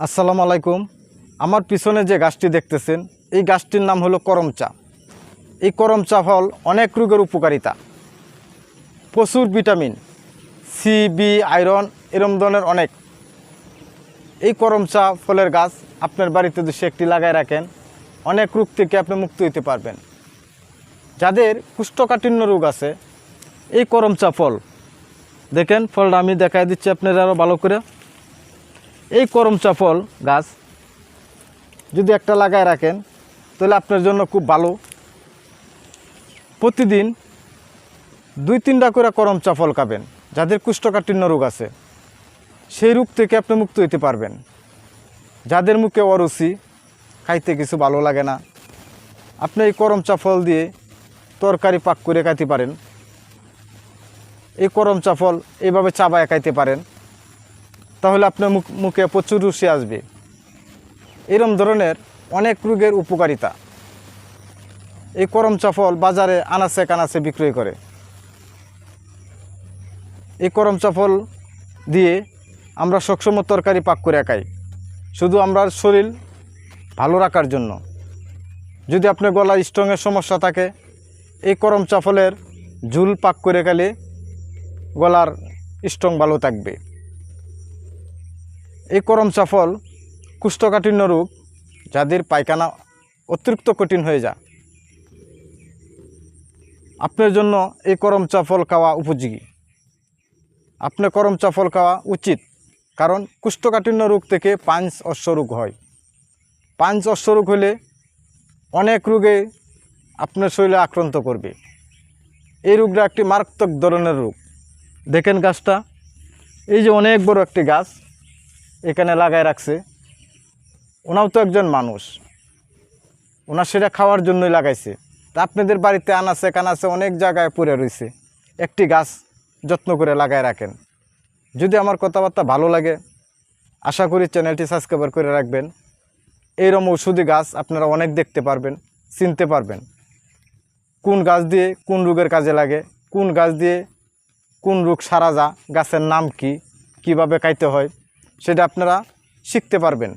আসসালামু আলাইকুম। আমার পিছনে যে গাছটি দেখতেছেন, এই গাছটির নাম হলো করম চা এই করম চা ফল অনেক রোগের উপকারিতা। প্রচুর ভিটামিন, সি, বি, আয়রন, এরম ধরনের অনেক। এই করম চা ফলের গাছ আপনার বাড়িতে যদি একটি লাগায় রাখেন, অনেক রোগ থেকে আপনি মুক্ত হতে পারবেন। যাদের কুষ্ঠকাঠিন্য রোগ আছে, এই করম চা ফল, দেখেন ফলটা আমি দেখাই দিচ্ছি আপনারা আরও ভালো করে। এই করম চা ফল, গাছ, যদি একটা লাগায় রাখেন, তাহলে আপনার জন্য খুব ভালো। প্রতিদিন দুই তিনটা করে করম চা ফল খাবেন, যাদের কুষ্ঠকাঠিন্য রোগ আছে। সেই রোগ থেকে আপনি মুক্ত হইতে পারবেন। যাদের মুখে অরুচি, খাইতে কিছু ভালো লাগে না, আপনি এই করম চা ফল দিয়ে তরকারি পাক করে খাইতে পারেন। এই করম চা ফল এইভাবে চাবায় খাইতে পারেন। তাহলে আপনার মুখ মুখে প্রচুর রুচি আসবে। এরম ধরনের অনেক রোগের উপকারিতা। এই করম চা ফল বাজারে আনাচে কানাচে বিক্রয় করে। এই করম চা ফল দিয়ে আমরা সবসময় তরকারি পাক করে খাই। শুধু আমরা শরীর ভালো রাখার জন্য। যদি আপনার গলা স্ট্রংয়ের সমস্যা থাকে, এই করম ফলের ঝুল পাক করে খেলে গলার স্ট্রং ভালো থাকবে। এই করম চা ফল কুষ্ঠকাঠিন্য রোগ যাদের পায়খানা অতিরিক্ত কঠিন হয়ে যায়। আপনার জন্য এই করম চা ফল খাওয়া উপযোগী। আপনার করম চা ফল খাওয়া উচিত, কারণ কুষ্ঠকাঠিন্য রোগ থেকে পাঁচ অশ্ব রোগ হয়। পাঁচ অশ্ব রোগ হলে অনেক রোগে আপনার শরীরে আক্রান্ত করবে। এই রোগটা একটি মারাত্মক ধরনের রোগ। দেখেন গাছটা, এই যে অনেক বড় একটি গাছ এখানে লাগায় রাখছে। ওনাও তো একজন মানুষ। ওনার সেটা খাওয়ার জন্যই লাগাইছে। তা আপনাদের বাড়িতে আনাচে কানাচে অনেক জায়গায় পড়ে রয়েছে একটি গাছ যত্ন করে লাগায় রাখেন। যদি আমার কথাবার্তা ভালো লাগে, আশা করি চ্যানেলটি সাবস্ক্রাইবার করে রাখবেন। এইরকম ঔষধি গাছ আপনারা অনেক দেখতে পারবেন, চিনতে পারবেন। কোন গাছ দিয়ে কোন রোগের কাজে লাগে, কোন গাছ দিয়ে কোন রোগ সারা যা গাছের নাম কি, কীভাবে খাইতে হয় সেটা আপনারা শিখতে পারবেন।